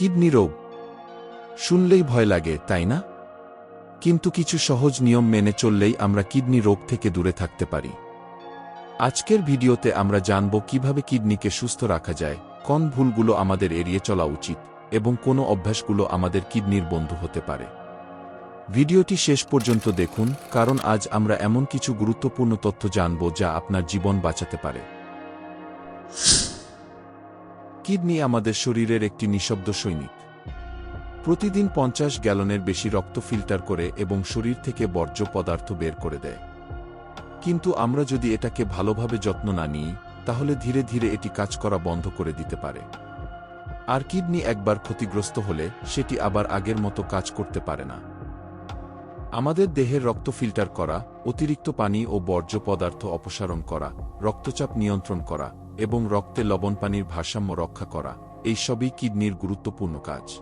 Kidney রোগ। শুনলেই ভয় লাগে, তাই না? কিন্তু কিছু সহজ নিয়ম মেনে চললেই আমরা কিডনি রোগ থেকে দূরে থাকতে পারি। আজকের ভিডিওতে আমরা জানব কীভাবে কিডনিকে সুস্থ রাখা যায়, কোন ভুলগুলো আমাদের এড়িয়ে চলা উচিত, এবং কোন অভ্যাসগুলো আমাদের কিডনির বন্ধু হতে পারে। ভিডিওটি শেষ পর্যন্ত দেখুন, কারণ আজ আমরা এমন কিছু গুরুত্বপূর্ণ তথ্য জানব যা আপনার জীবন বাঁচাতে পারে। কিডনি আমাদের শরীরের একটি নিঃশব্দ সৈনিক। প্রতিদিন পঞ্চাশ গ্যালনের বেশি রক্ত ফিল্টার করে এবং শরীর থেকে বর্জ্য পদার্থ বের করে দেয়। কিন্তু আমরা যদি এটাকে ভালোভাবে যত্ন না নিই, তাহলে ধীরে ধীরে এটি কাজ করা বন্ধ করে দিতে পারে। আর কিডনি একবার ক্ষতিগ্রস্ত হলে, সেটি আবার আগের মতো কাজ করতে পারে না। আমাদের দেহের রক্ত ফিল্টার করা, অতিরিক্ত পানি ও বর্জ্য পদার্থ অপসারণ করা, রক্তচাপ নিয়ন্ত্রণ করা এবং রক্তে লবণ পানির ভারসাম্য রক্ষা করা এই সবই কিডনির গুরুত্বপূর্ণ কাজ।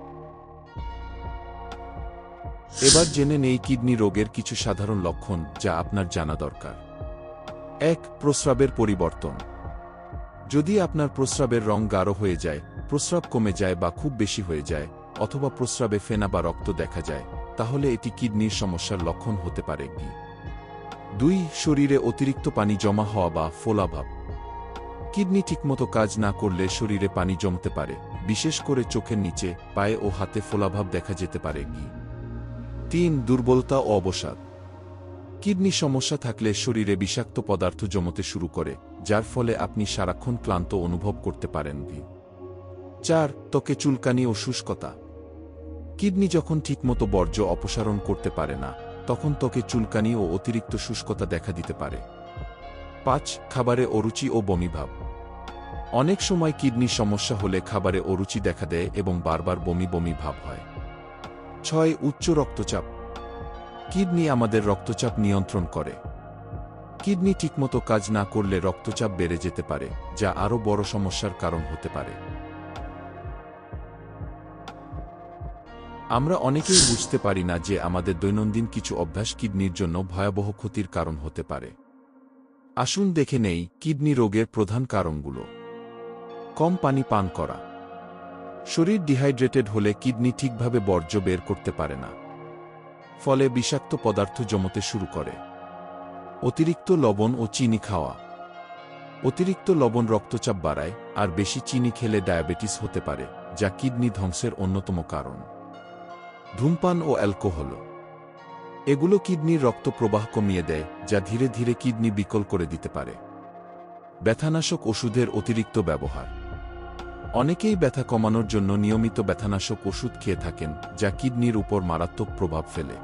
এবার জেনে নেই কিডনি রোগের কিছু সাধারণ লক্ষণ যা আপনার জানা দরকার। এক, প্রস্রাবের পরিবর্তন। যদি আপনার প্রস্রাবের রং গাঢ় হয়ে যায়, প্রস্রাব কমে যায় বা খুব বেশি হয়ে যায়, অথবা প্রস্রাবে ফেনা বা রক্ত দেখা যায়, তাহলে এটি কিডনির সমস্যার লক্ষণ হতে পারে। দুই, শরীরে অতিরিক্ত পানি জমা হওয়া বা ফোলাভাব কিডনি ঠিকমতো কাজ না করলে শরীরে পানি জমতে পারে, বিশেষ করে চোখের নিচে, পায়ে ও হাতে ফোলাভাব দেখা যেতে পারে কি? তিন, দুর্বলতা ও অবসাদ। কিডনি সমস্যা থাকলে শরীরে বিষাক্ত পদার্থ জমতে শুরু করে, যার ফলে আপনি সারাক্ষণ ক্লান্ত অনুভব করতে পারেন কি? চার, ত্বকে চুলকানি ও শুষ্কতা। কিডনি যখন ঠিকমতো বর্জ্য অপসারণ করতে পারে না, তখন ত্বকে চুলকানি ও অতিরিক্ত শুষ্কতা দেখা দিতে পারে। পাঁচ, খাবারে অরুচি ও বমিভাব। অনেক সময় কিডনি সমস্যা হলে খাবারে অরুচি দেখা দেয় এবং বারবার বমি বমি ভাব হয়। ছয়, উচ্চ রক্তচাপ। কিডনি আমাদের রক্তচাপ নিয়ন্ত্রণ করে। কিডনি ঠিকমতো কাজ না করলে রক্তচাপ বেড়ে যেতে পারে, যা আরও বড় সমস্যার কারণ হতে পারে। আমরা অনেকেই বুঝতে পারি না যে আমাদের দৈনন্দিন কিছু অভ্যাস কিডনির জন্য ভয়াবহ ক্ষতির কারণ হতে পারে। আসুন দেখে নেই কিডনি রোগের প্রধান কারণগুলো। কম পানি পান করা। শরীর ডিহাইড্রেটেড হলে কিডনি ঠিকভাবে বর্জ্য বের করতে পারে না। ফলে বিষাক্ত পদার্থ জমতে শুরু করে। অতিরিক্ত লবণ ও চিনি খাওয়া। অতিরিক্ত লবণ রক্তচাপ বাড়ায় আর বেশি চিনি খেলে ডায়াবেটিস হতে পারে, যা কিডনি ধ্বংসের অন্যতম কারণ। ধূমপান ও অ্যালকোহল। এগুলো কিডনির রক্ত প্রবাহ কমিয়ে দেয়, যা ধীরে ধীরে কিডনি বিকল করে দিতে পারে। ব্যথানাশক ওষুধের অতিরিক্ত ব্যবহার। অনেকেই ব্যথা কমানোর জন্য নিয়মিত ব্যথানাশক ওষুধ খেয়ে থাকেন, যা কিডনির উপর মারাত্মক প্রভাব ফেলে।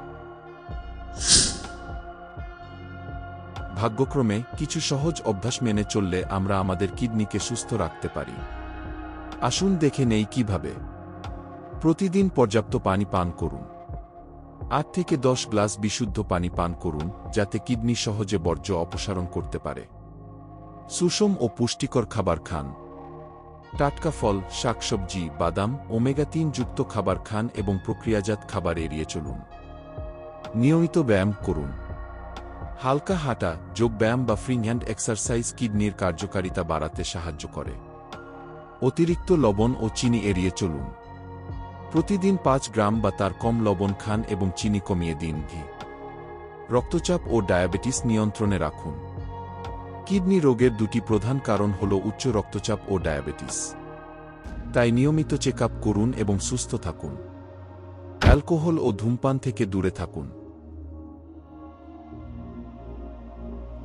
ভাগ্যক্রমে, কিছু সহজ অভ্যাস মেনে চললে আমরা আমাদের কিডনিকে সুস্থ রাখতে পারি। আসুন দেখে নেই কীভাবে। প্রতিদিন পর্যাপ্ত পানি পান করুন। আট থেকে দশ গ্লাস বিশুদ্ধ পানি পান করুন, যাতে কিডনি সহজে বর্জ্য অপসারণ করতে পারে। সুষম ও পুষ্টিকর খাবার খান। টাটকা ফল, শাকসবজি, বাদাম, ওমেগা তিন যুক্ত খাবার খান এবং প্রক্রিয়াজাত খাবার এড়িয়ে চলুন। নিয়মিত ব্যায়াম করুন। হালকা হাঁটা যোগব্যায়াম বা ফ্রি হ্যান্ড এক্সারসাইজ কিডনির কার্যকারিতা বাড়াতে সাহায্য করে। অতিরিক্ত লবণ ও চিনি এড়িয়ে চলুন। প্রতিদিন পাঁচ গ্রাম বা তার কম লবণ খান এবং চিনি কমিয়ে দিন ঘি। রক্তচাপ ও ডায়াবেটিস নিয়ন্ত্রণে রাখুন। কিডনি রোগের দুটি প্রধান কারণ হল উচ্চ রক্তচাপ ও ডায়াবেটিস। তাই নিয়মিত চেক করুন এবং সুস্থ থাকুন। অ্যালকোহল ও ধূমপান থেকে দূরে থাকুন।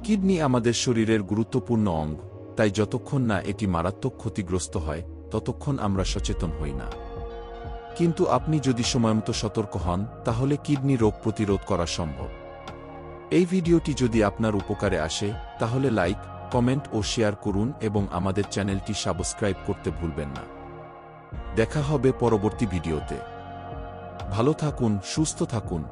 কিডনি আমাদের শরীরের গুরুত্বপূর্ণ অঙ্গ, তাই যতক্ষণ না এটি মারাত্মক ক্ষতিগ্রস্ত হয়, ততক্ষণ আমরা সচেতন হই না। কিন্তু আপনি যদি সময়মতো সতর্ক হন, তাহলে কিডনি রোগ প্রতিরোধ করা সম্ভব। এই ভিডিওটি যদি আপনার উপকারে আসে, তাহলে লাইক, কমেন্ট ও শেয়ার করুন এবং আমাদের চ্যানেলটি সাবস্ক্রাইব করতে ভুলবেন না। দেখা হবে পরবর্তী ভিডিওতে। ভালো থাকুন, সুস্থ থাকুন।